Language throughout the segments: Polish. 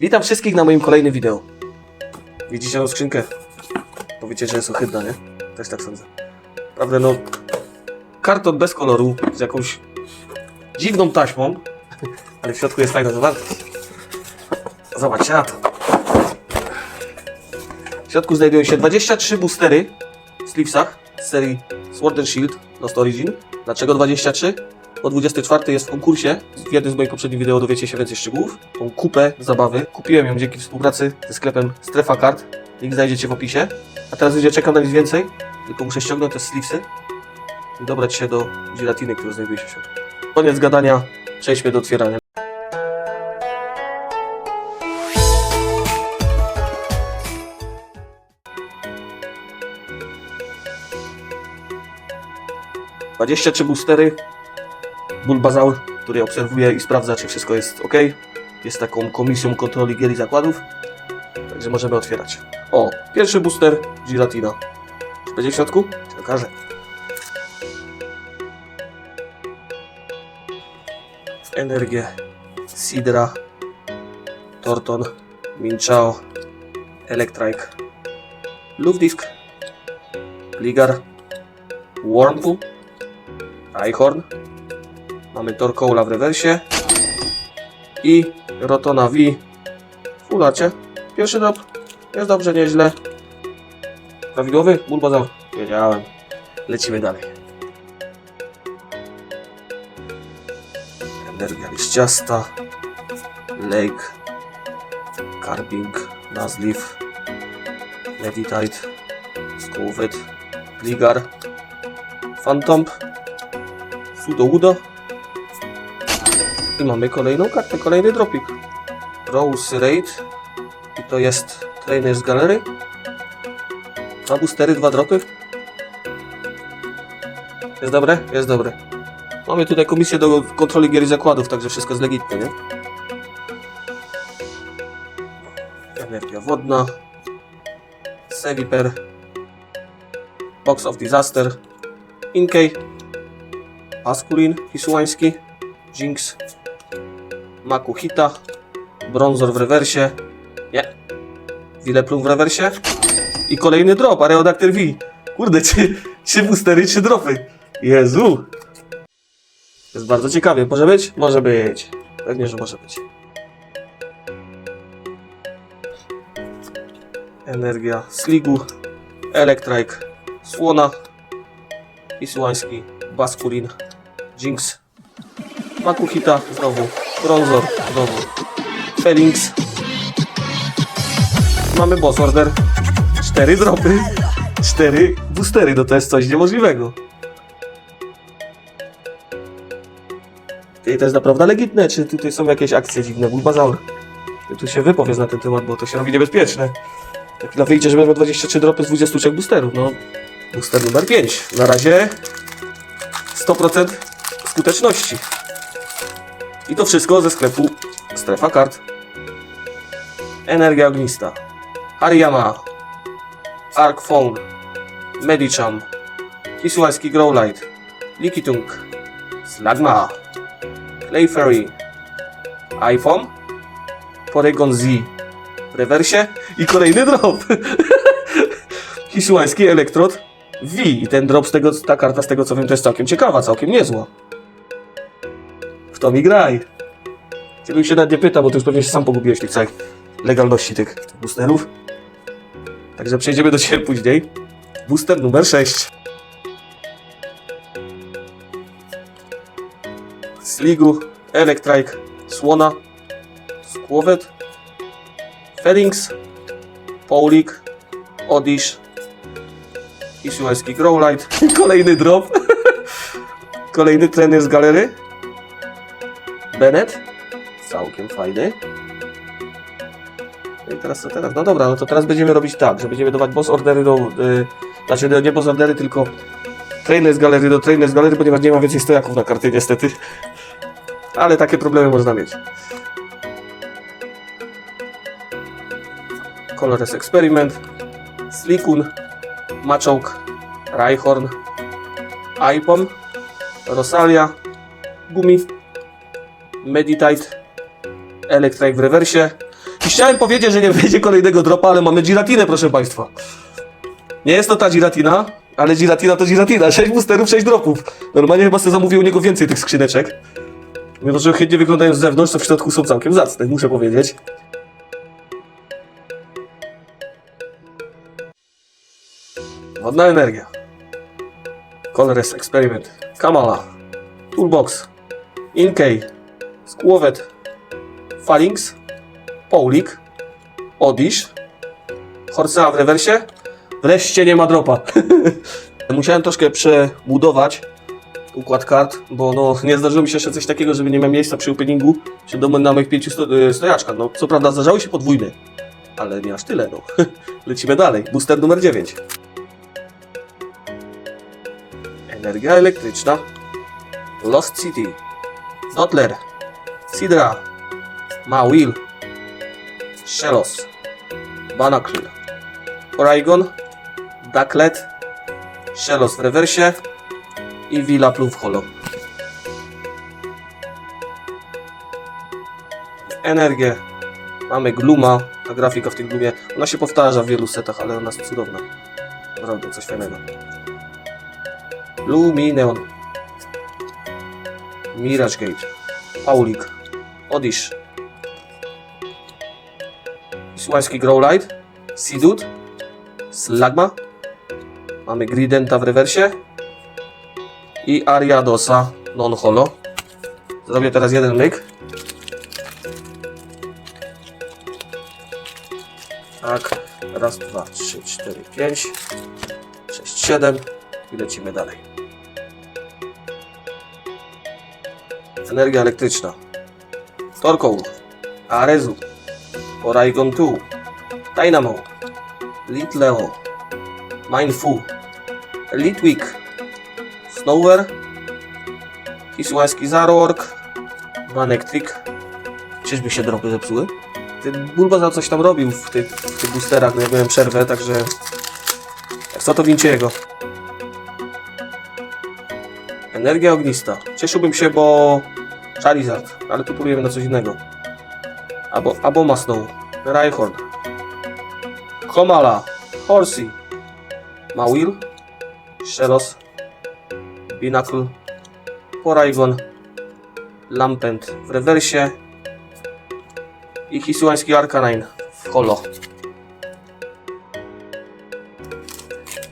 Witam wszystkich na moim kolejnym wideo. Widzicie tą skrzynkę? Powiecie, że jest ohydna, nie? Też tak sądzę. Prawda, no... Karton bez koloru, z jakąś dziwną taśmą, ale w środku jest fajna zawartość. Zobaczcie na to. W środku znajdują się 23 boostery w sleevesach z serii Sword and Shield Lost Origin. Dlaczego 23? Bo 24 jest w konkursie. W jednym z moich poprzednich wideo dowiecie się więcej szczegółów. Tą kupę zabawy. Kupiłem ją dzięki współpracy ze sklepem Strefa Card. Link znajdziecie w opisie. A teraz ludzie czekam na nic więcej. Tylko muszę ściągnąć te sleevesy i dobrać się do gelatiny, która znajduje się w środku. Koniec gadania. Przejdźmy do otwierania. Dwadzieścia trzy boostery. Bulbazaur, który obserwuje i sprawdza, czy wszystko jest ok. Jest taką komisją kontroli gier i zakładów. Także możemy otwierać. O, pierwszy booster Giratina. Czy będzie w środku? Ci okaże. Energię. Sidra. Torton. Minchao. Electrike. Luftdisk. Gligar. Wormpool. Rhyhorn. Mamy Torkoula w rewersie. I Rotona V w ulacie. Pierwszy drop. Jest dobrze, nieźle. Prawidłowy? Bulbazaur. Wiedziałem. Lecimy dalej. Energia liściasta. Lake. Carping. Nuzleaf. Meditite. Skowet. Gligar. Phantomp. Sudowoodo. I mamy kolejną kartę, kolejny dropik. Rose Raid. I to jest trainer z galerii. Dwa boostery, dwa dropy. Jest dobre? Jest dobre. Mamy tutaj komisję do kontroli gier i zakładów, także wszystko jest legitne, nie? Energia wodna. Seviper. Box of Disaster. Inkey. Askulin Hisułański. Jinx. Makuhita. Bronzor w rewersie. Nie. Wileplum w rewersie. I kolejny drop, Areodactyl V. Kurde, trzy, trzy boostery, trzy dropy. Jezu. Jest bardzo ciekawie. Może być? Może być. Pewnie, że może być. Energia Sligu. Electrike. Słona. Isułański. Baskulin. Jinx. Makuhita. Znowu. Bronzor. Znowu. Felix. Mamy boss order. Cztery dropy. Cztery boostery. No to jest coś niemożliwego. I to jest naprawdę legitne, czy tutaj są jakieś akcje dziwne? Bulbazaur. Tu się wypowiedz na ten temat, bo to się robi niebezpieczne. Na chwilę wyjdzie, że będą 23 dropy z 23 boosterów. No, booster numer 5. Na razie 100% skuteczności. I to wszystko ze sklepu Strefa Kart. Energia ognista. Hariyama. Arc Phone. Medicham. Hisuański Growlite. Likitung. Slagma. Clayfairy. iPhone. Porygon Z. Rewersie. I kolejny drop. Hisuański Elektrod. V. I ten drop z tego, ta karta z tego co wiem to jest całkiem ciekawa, całkiem niezła. W to mi graj. Ciebie się nawet nie pyta, bo ty już pewnie się sam pogubiłeś tych całych legalności tych, boosterów. Także przejdziemy do Ciebie później. Booster numer 6. Sligu, Electrike, Słona, Skłowet, Felix, Paulik, Odish, Isuelski Growlite. Kolejny drop. Kolejny trener z galery. Bennett. Całkiem fajny. No I teraz co teraz? No dobra, no to teraz będziemy robić tak, że będziemy dawać boss ordery do... Yy, znaczy nie boss ordery, tylko trainer z galerii do trainer z galerii, ponieważ nie ma więcej stojaków na karty niestety. Ale takie problemy można mieć. Colores Experiment, Slikun, Machoke, Rhyhorn, Ipon, Rosalia, Gumi, Meditite, Electrike w rewersie I chciałem powiedzieć, że nie będzie kolejnego dropa, ale mamy Giratinę, proszę Państwa. Nie jest to ta Giratina, ale Giratina to Giratina. 6 boosterów, 6 dropów. Normalnie chyba sobie zamówił u niego więcej tych skrzyneczek. Mimo, że chętnie wyglądają z zewnątrz, to w środku są całkiem zacne, muszę powiedzieć. Wodna energia. Colorless Experiment. Kamala. Toolbox. Inkey. Skłowet. Phalanx. Paulik. Odish. Horsea w rewersie. Wreszcie nie ma dropa. Musiałem troszkę przebudować układ kart, bo no, nie zdarzyło mi się jeszcze coś takiego, żeby nie miał miejsca przy openingu, czy do na moich pięciu sto, y, stojaczkach. No, co prawda zdarzały się podwójne, ale nie aż tyle, no. Lecimy dalej. Booster numer 9. Energia elektryczna. Lost City. Zotler. Sidra. Mawil. Shellos. Banakl. Porygon. Ducklet. Shellos w rewersie. I Villa Plum w holo. Energię. Mamy Gluma. Ta grafika w tym Glumie. Ona się powtarza w wielu setach, ale ona jest cudowna. Naprawdę, coś fajnego. Lumineon. Mirage Gate. Paulik. Odish. Słański Growlite. Seedud. Slagma. Mamy Gridenta w rewersie. I Ariadosa non-holo. Zrobię teraz jeden myk. Tak. Raz, dwa, trzy, cztery, pięć, sześć, siedem. I lecimy dalej. Energia elektryczna. Torkoł. Arezu. Porygon 2. Dynamo. Litleo. Mindfu. Litwick. Snower. Hisłański Zarork. Manectric. Czyżby się dropy zepsuły? Ten Bulbaza coś tam robił w tych, w tych boosterach, no ja miałem przerwę, także... Co to wincie. Energia ognista. Cieszyłbym się, bo... Charizard, ale tu próbujemy na coś innego. Albo, albo Masnow. Rhyhorn. Komala. Horsey. Mawil. Shellos. Binacle. Porygon. Lampent w rewersie. I Hisłański Arcanine w holo.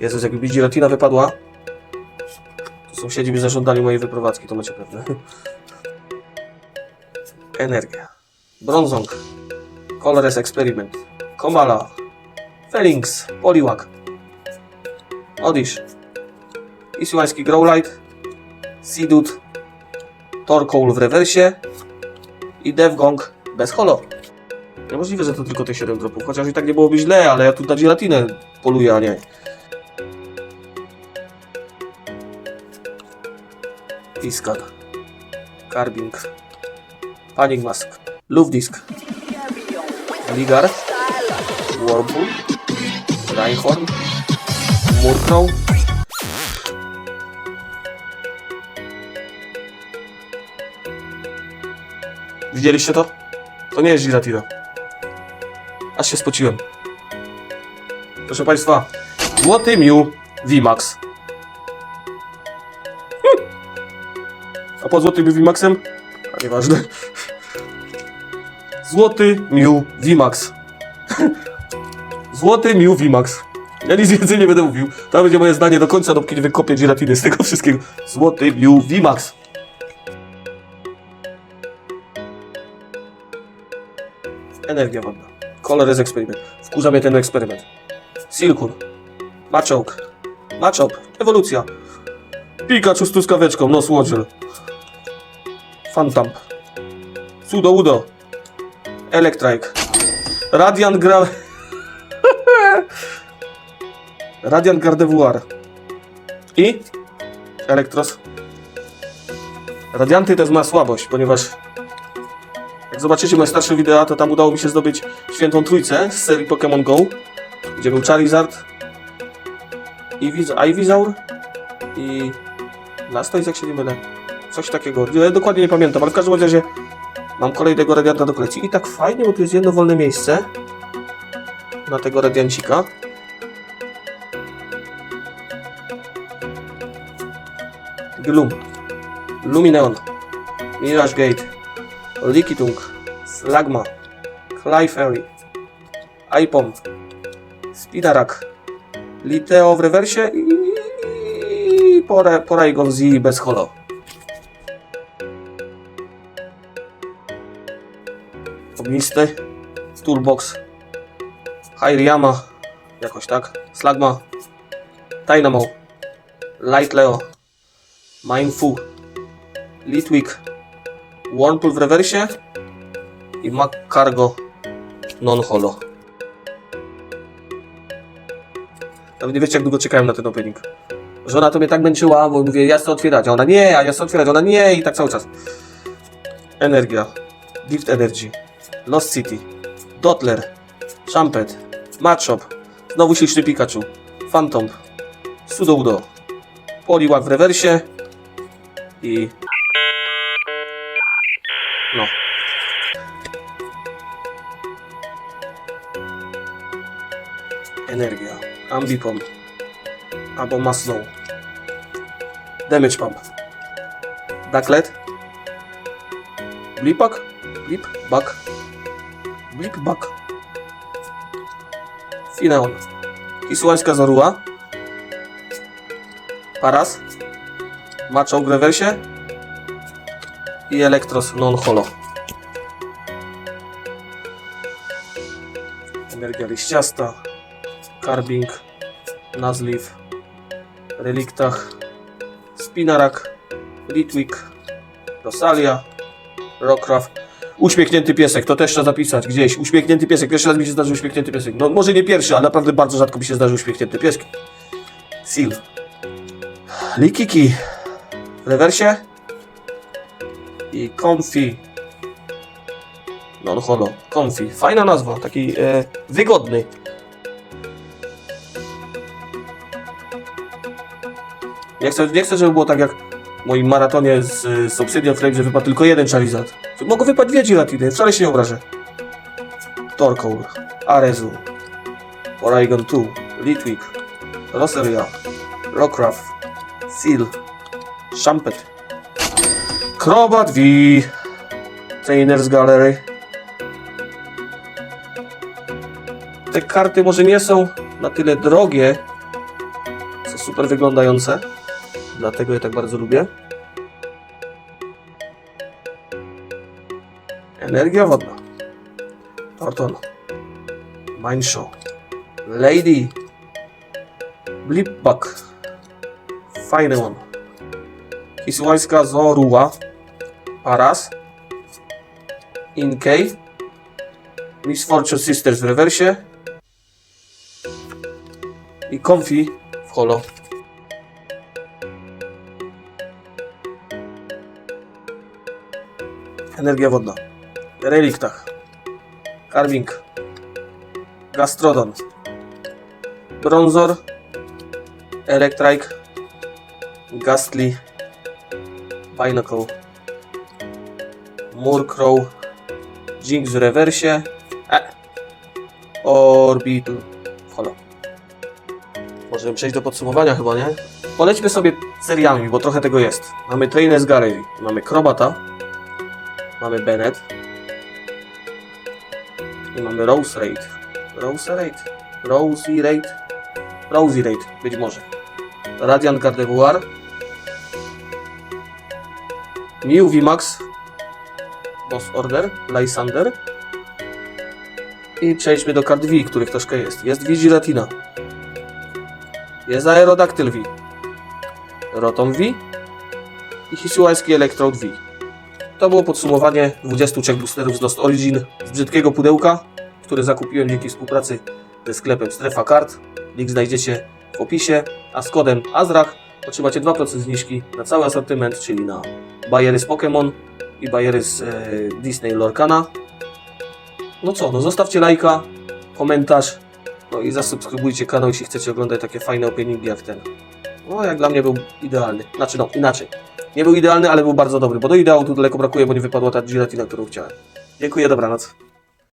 Jezus, jakby Giratina wypadła, to sąsiedzi by zażądali mojej wyprowadzki, to macie pewne. Energia. Bronzong. Colores Experiment. Komala. Felix. Poliwag. Odish. Isłański Growlite. Seedud. Torkoul w rewersie. I Devgong bez holo. Niemożliwe, że to tylko te 7 dropów, chociaż i tak nie byłoby źle, ale ja tu na gelatinę poluję, a nie. Piskan. Carbing. Panic Mask. Luftdisk. Ligar. Whirlpool. Reinhorn. Murkrow. Widzieliście to? To nie jest Giratira. Aż się spociłem. Proszę Państwa, Złoty Miu VMAX. Hm. A po Złotym Miu VMAXem? A nieważne. Złoty Miu VMAX. Złoty Miu VMAX. Ja nic więcej nie będę mówił. To będzie moje zdanie do końca, dopóki nie wykopię Giratiny z tego wszystkiego. Złoty Miu VMAX. Energia wodna. Kolor jest eksperyment. Wkurza mnie ten eksperyment. Silkun. Machoke. Machop. Ewolucja. Pikachu z truskaweczką. No Watcher. Phantom. Sudo Udo. Electrike. Radiant Gra... Radiant Gardevoir. I? Elektros. Radianty to jest moja słabość, ponieważ jak zobaczycie moje starsze wideo, to tam udało mi się zdobyć świętą trójcę z serii Pokémon Go, gdzie był Charizard, Iwiz- Ivysaur i Blastoise, jak się nie mylę. Coś takiego. Ja dokładnie nie pamiętam, ale w każdym razie Mam kolejnego radianta do kolekcji. I tak fajnie, bo tu jest jedno wolne miejsce na tego radiancika. Gloom, Lumineon, Mirage Gate, Likitung, Slagma, Clyfairy, Ipom, Spinarak, Liteo w rewersie i Pora- Porygon Z bez holo. Ognisty, Toolbox, Hairiyama, jakoś tak, Slagma, Dynamo, Light Leo, Mindfu, Litwick, Whirlpool w rewersie. I Mac Cargo non-holo. Nawet nie wiecie jak długo czekałem na ten opening. Żona to mnie tak męczyła, bo mówię, ja chcę otwierać, a ona nie, a ja chcę otwierać, a ona nie i tak cały czas. Energia, Gift Energy, Lost City, Dotler, Champet, Matchop, znowu śliczny Pikachu, Phantom, Sudoudo, Poliwag w rewersie. I... No. Energia, Ambipom, albo Maslow, Damage Pump, Ducklet, Blipak, Blip, Bak, Blip, Bak, Fineon, Kisłańska Zorua, Paras, Macho w rewersie. I Elektros non-holo. Energia liściasta, Carbing, Nazliv, Reliktach, Spinarak, Litwick, Rosalia, Rockcraft. Uśmiechnięty piesek, to też trzeba zapisać gdzieś. Uśmiechnięty piesek, pierwszy raz mi się zdarzył uśmiechnięty piesek. No może nie pierwszy, ale naprawdę bardzo rzadko mi się zdarzył uśmiechnięty pieski. Seal. Likiki rewersie i Comfy. Non holo, Comfy. Fajna nazwa, taki e, wygodny. Nie chcę, nie chcę, żeby było tak jak moim maratonie z, z Obsidian Frame, że wypadł tylko jeden Charizard. Mogą wypaść dwie Giratiny, wcale się nie obrażę. Torkour, Arezu, Porygon 2, Litwick, Rosaria, Rockruff, Seal, Shampet, Crobat V, Trainers Gallery. Te karty może nie są na tyle drogie, co super wyglądające, dlatego je tak bardzo lubię. Energia wodna. Torton. Mineshow. Lady. Blipbug. Fajny on. Kisłańska Zorua. Paras. Inkei. Miss Fortune Sisters w rewersie. I Comfy w holo. Energia wodna. Reliktach. Carving. Gastrodon. Bronzor. Electrike. Gastly. Binacle. Murkrow. Jinx w rewersie. E. Orbital. Holo. Możemy przejść do podsumowania chyba, nie? Polećmy sobie seriami, bo trochę tego jest. Mamy Trainers Gallery. Mamy Krobata. Mamy Bennett. I mamy Rose Raid. Rose Raid. Rosie Raid. Rosie Raid, być może. Radiant Gardevoir. Mew VMAX. Boss Order. Lysander. I przejdźmy do kart V, których troszkę jest. Jest Vigiratina. Jest Aerodactyl V. Rotom V. I Hisuański Electrode V. To było podsumowanie 23 boosterów z Lost Origin z brzydkiego pudełka, które zakupiłem dzięki współpracy ze sklepem Strefa Kart. Link znajdziecie w opisie, a z kodem AZRAK otrzymacie 2% zniżki na cały asortyment, czyli na bajery z Pokémon i bajery z e, Disney Lorcana. No co, no zostawcie lajka, komentarz, no i zasubskrybujcie kanał, jeśli chcecie oglądać takie fajne openingi jak ten. No jak dla mnie był idealny, znaczy no inaczej. Nie był idealny, ale był bardzo dobry, bo do ideału tu daleko brakuje, bo nie wypadła ta gelatina, którą chciałem. Dziękuję, dobranoc.